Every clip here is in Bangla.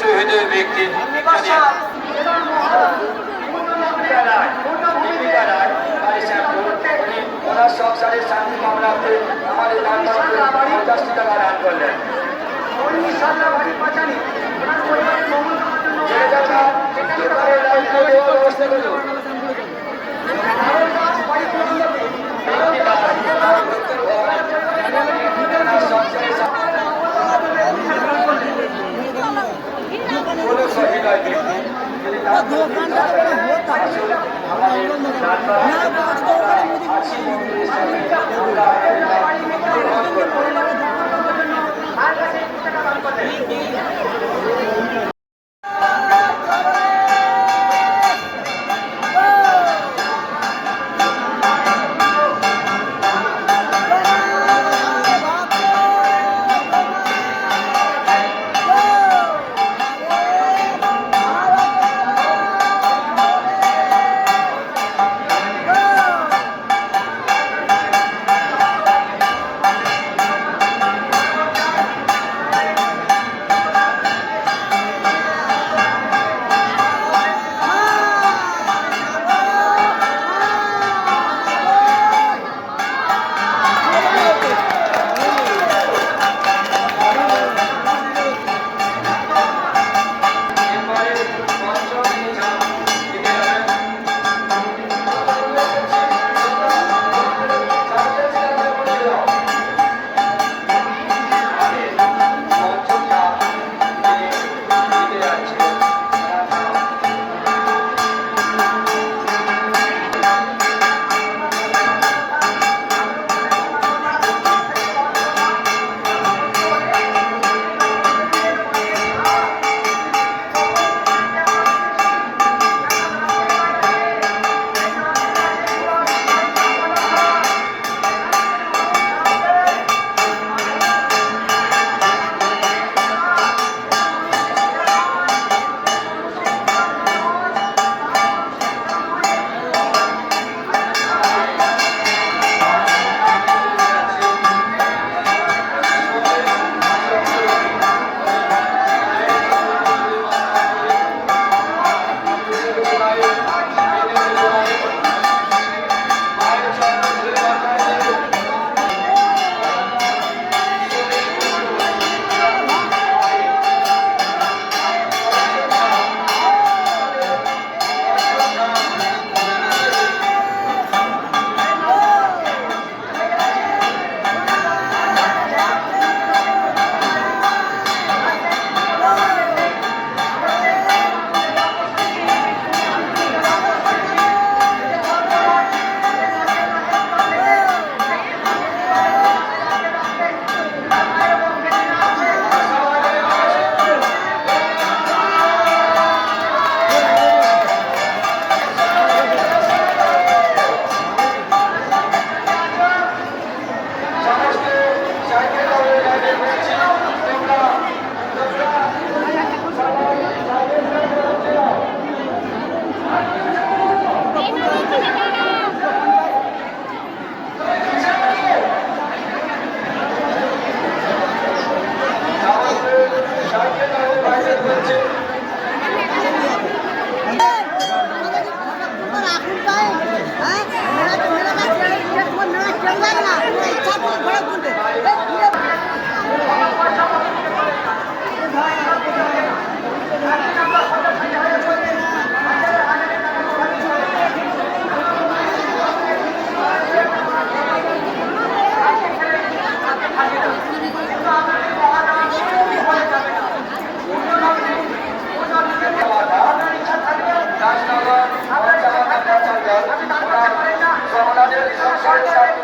শহীদের ব্যক্তি। ওনার সংসারের শান্তি মামলাতে আমাদের পঞ্চাশ টাকা দান করলেন ব্যবস্থা করল তার কাছে টাকা দাম করে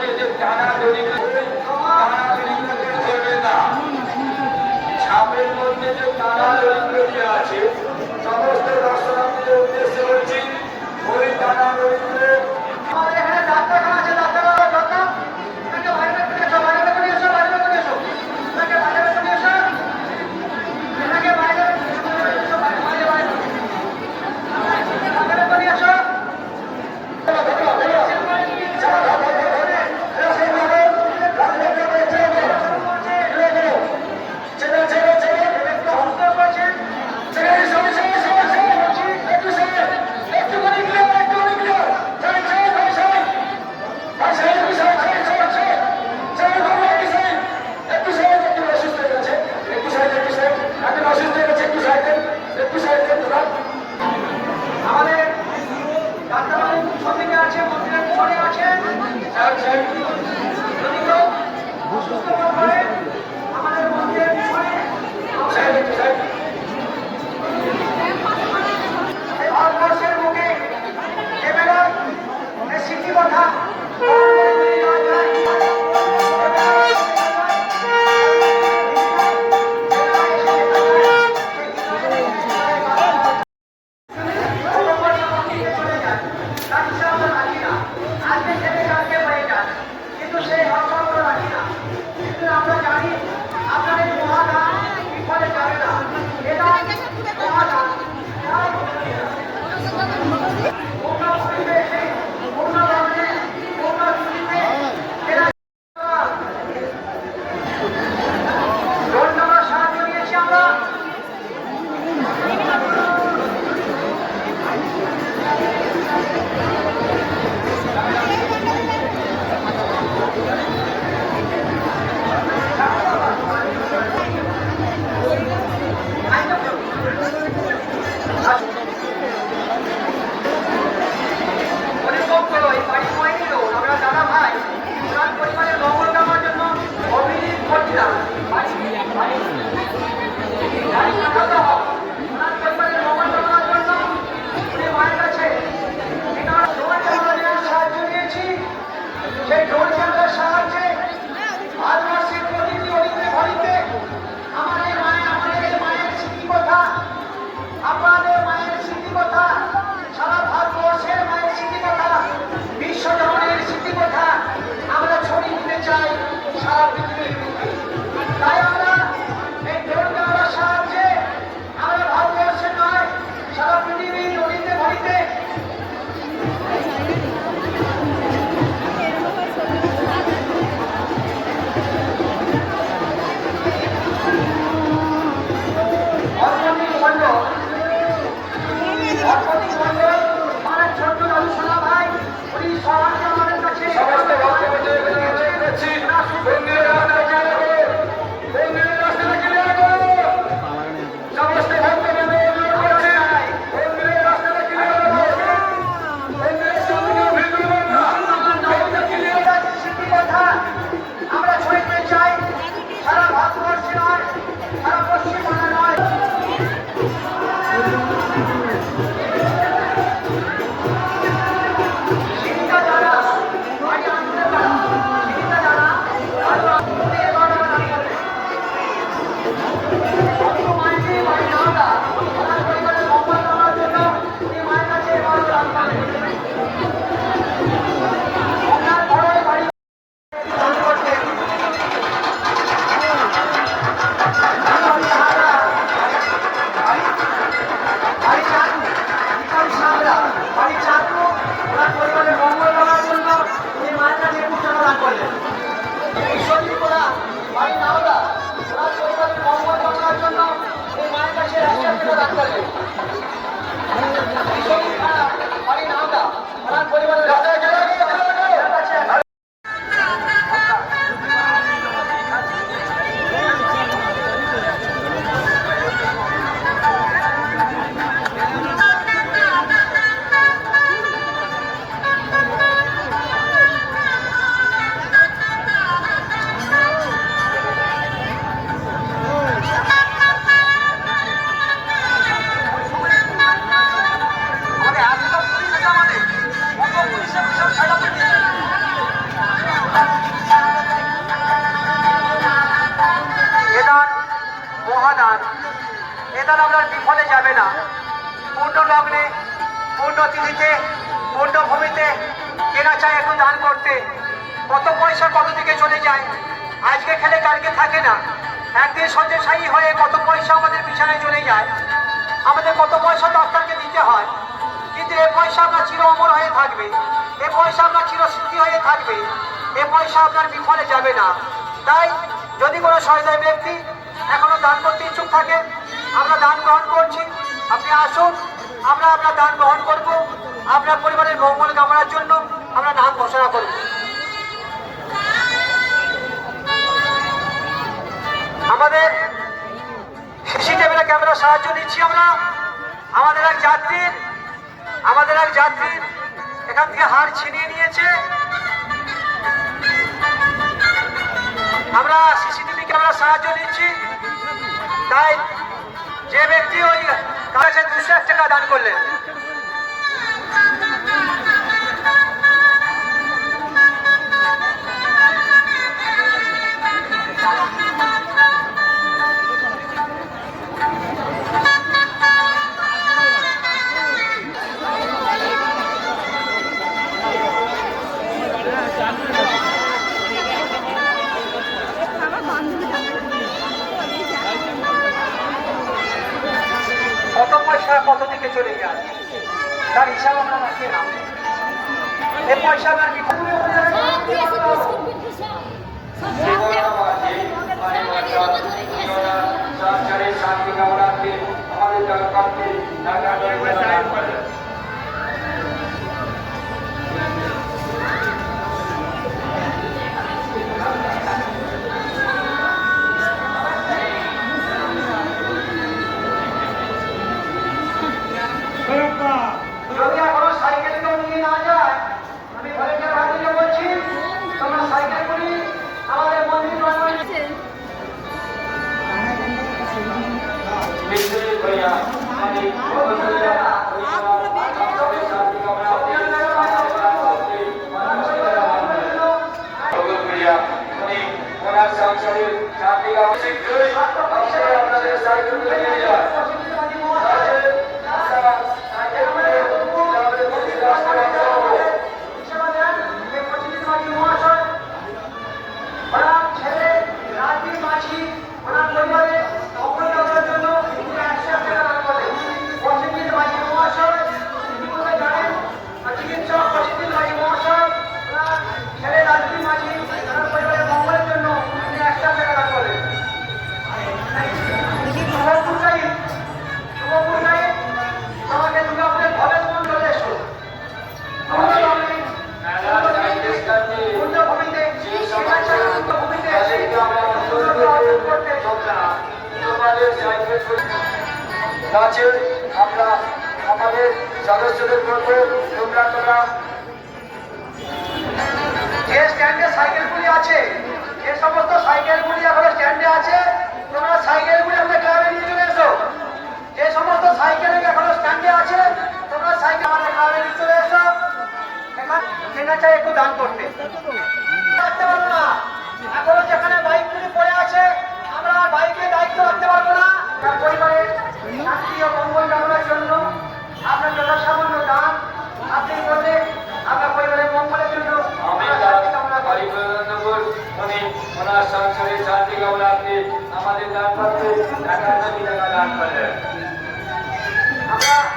মধ্যে যে টানা তৈরি টানা তৈরি দেবে না ছাপের মধ্যে যে টানা তৈরি আছে সমস্ত দর্শনার্থীদের উদ্দেশ্যে বলছি ওই টানা তৈরি আমাদের এখানে ডাক্তারখানা আছে সমস্ত ভক্তবৃন্দ মহাদান এ দান আপনার বিফলে যাবে না। পূর্ণ লগ্নে, পূর্ণ তিথিতে, পূর্ণ ভূমিতে কেনা চায় একটু দান করতে। কত পয়সা কত দিকে চলে যায়, আজকে খেলে কালকে থাকে না। একদিন শয্যাশায়ী হয়ে কত পয়সা আমাদের বিছানায় চলে যায়। আমাদের কত পয়সা ডাক্তারকে দিতে হয়, কিন্তু এ পয়সা আপনার চির অমর হয়ে থাকবে। এ পয়সা আপনার চিরস্মৃতি হয়ে থাকবে। এ পয়সা আপনার বিফলে যাবে না। তাই যদি কোনো সহায় ব্যক্তি এখনও দান করতে ইচ্ছুক থাকেন। আমরা দান গ্রহণ করছি। আপনি আসুন। আমরা আপনার দান গ্রহণ করব। আপনার পরিবারের মঙ্গল কামনার জন্য আমরা নাম ঘোষণা করব আমাদের সিসিটিভি ক্যামেরা সাহায্য নিচ্ছি আমরা। আমাদের এক যাত্রীর আমাদের এক যাত্রীর এখান থেকে হাড় ছিনিয়ে নিয়েছে। আমরা সিসিটিভি ক্যামেরা সাহায্য নিচ্ছি। তাই যে ব্যক্তি ওই কাছে দুশো টাকা দান করলেন আছে আমরা আমাদের সদস্যদের বলব তোমরা তোমরা যে স্ট্যান্ডে সাইকেলগুলি আছে, যে সমস্ত সাইকেলগুলি এখন স্ট্যান্ডে আছে, তোমরা সাইকেলগুলি আমাদের ক্লাবে নিয়ে চলে এসো। যে সমস্ত সাইকেল এখনও স্ট্যান্ডে আছে, তোমরা সাইকেল আমাদের ক্লাবে নিয়ে চলে এসো। এখানে সেটা চাই একটু দান করতে। রাখতে পারব না। এখনও যেখানে বাইকগুলি পড়ে আছে, আমরা বাইকের দায়িত্ব রাখতে পারব না। সংসারের শান্তি আপনি আমাদের দান করতে টাকা দান করলেন আমরা